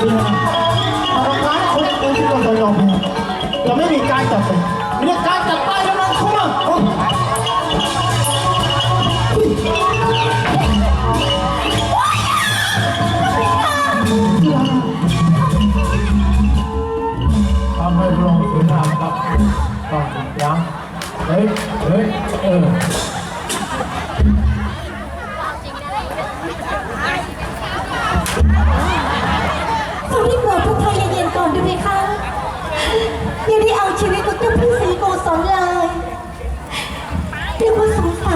เชื่อเราร้ายคนอื่นที่เรายอมแพ้เราไม่มีการจับเป็นมีการจับไปกำลังเข้ามาทำให้พรงสวยงามครับต้องยังเฮ้ยเฮ้ยเออ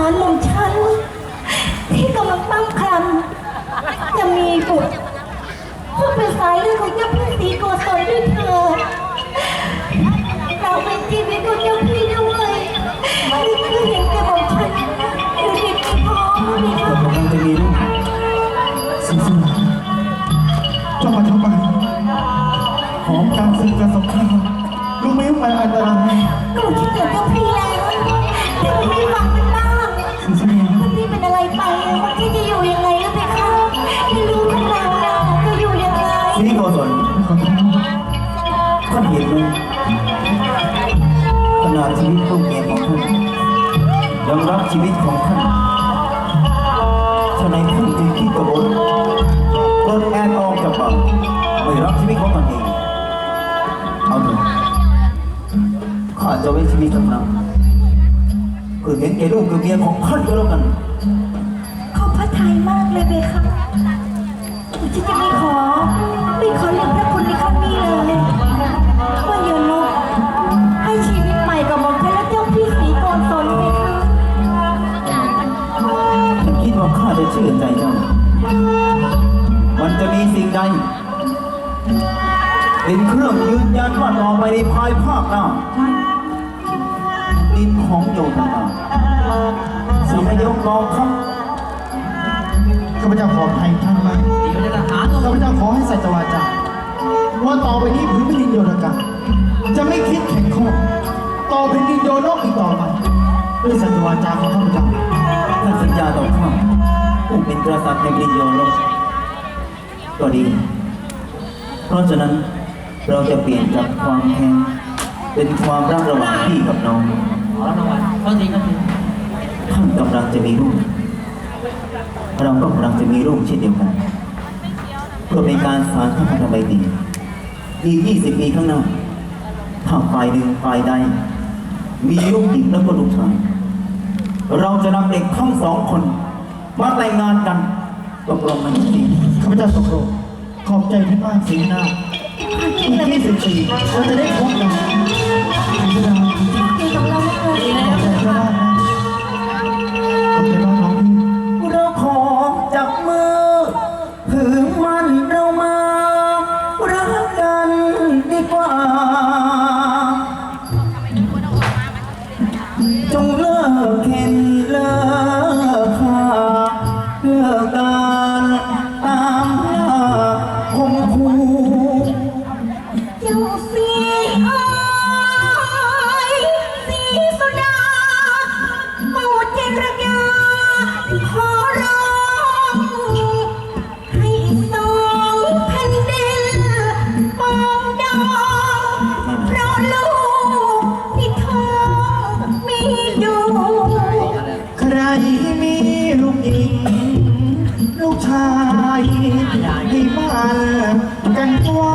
ารหม่อมฉัน ที่กำลังตั้งครรภ์จะมีบุตรเพื่อเป็นสายเลือดของเจ้าพี่สีโกศลด้วยเถิดเราเป็นชีวิตของเจ้าพี่ด้วยนี่คือเห็นแก่หม่อมฉันหรือเด็กไม่พอไหมคะกำลังจะมีลูกสิสิเจ้ามาทำไมหอมการศึกการสงครามรู้ไหมว่ามันอันตราย หนูคิดถึงเจ้าพี่แล้ว เห็นขนาดชีวิตลูกเมียของท่านยังรักชีวิตของท่านฉะนั้นท่านจึงคิดกบฏลดแอนออกจากบ่าไม่รักชีวิตของตนเองเอาเถอะข้าจะไว้ชีวิตกำลังเพื่อเห็นแก่ลูกเมียของท่านก็แล้วกันเขาพระทัยมากเลยเพคะหนูจะไม่ขอ รื่องยืนยันว่าต่อไปในภายภาคหน้าดินของโยธนาสิ่งให้ยกกองทัพข้าพเจ้าขอภัยท่านมากข้าพเจ้าขอให้สัจวาจาว่าต่อไปนี้ผืนแผ่นดินโยธกาจะไม่คิดแข่งข้อต่อแผ่นดินโยนกอีกต่อไปด้วยสัจวาจาของข้าพเจ้าท่านสัญญาต่อข้าผู้เป็นกษัตริย์แห่งดินโยนโลกก็ดี เพราะฉะนั้น เราจะเปลี่ยนจากความแค้นเป็นความรักระหว่างพี่กับน้องขอรางวัลก็จริงก็จริงท่านกำลังจะมีลูกเราก็กำลังจะมีลูกเช่นเดียวกัน เพื่อเป็นการสานพระพันธบัยดีอีก20 ปีข้างหน้า ถ้าฝ่ายหนึ่งฝ่ายใด มีลูกหญิงแล้วก็ลูกชาย เราจะนำเด็กทั้งสองคน มาแต่งงานกันตกลงมันจริงข้าพเจ้าตกลงขอบใจท่านมากสิงห์นา อีกยี่สิบปีเราจะไ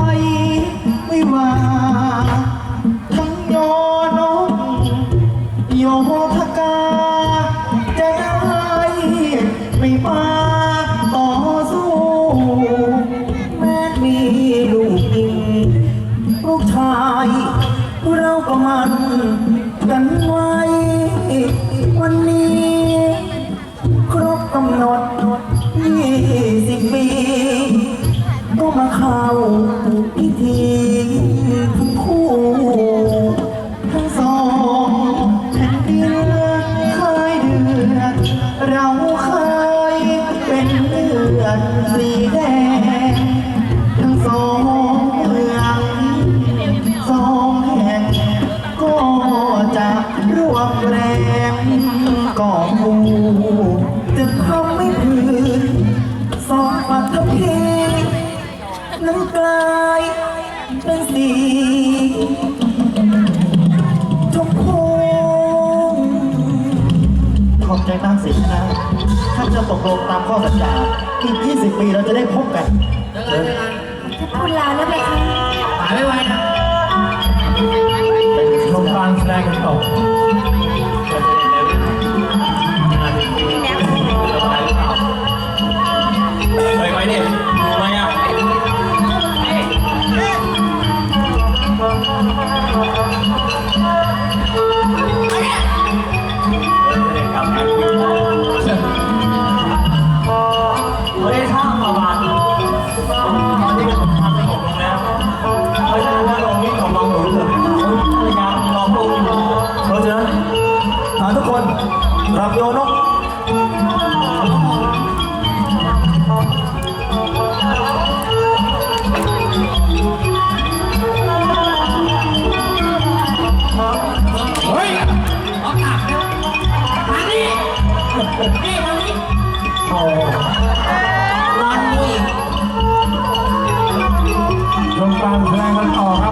ไว้ไม่ว่าทั้งโยนงโยธกา จะได้ไม่มาต่อสู้ จะรวมแรงก่อมูจะทำไม่พื้นสองปัทภีน้ำกลายเป็นสีจมพูขอบใจมากสิชนะถ้าจะตกลงตามข้อสัญญาอีก 20 ปีเราจะได้พบกันจะพูนลาแล้วไปค่ะหาไม่ไหว้นะ ชม รับโยนกเฮ้ยออกตักแล้วมานี่นี่มานี่โอ้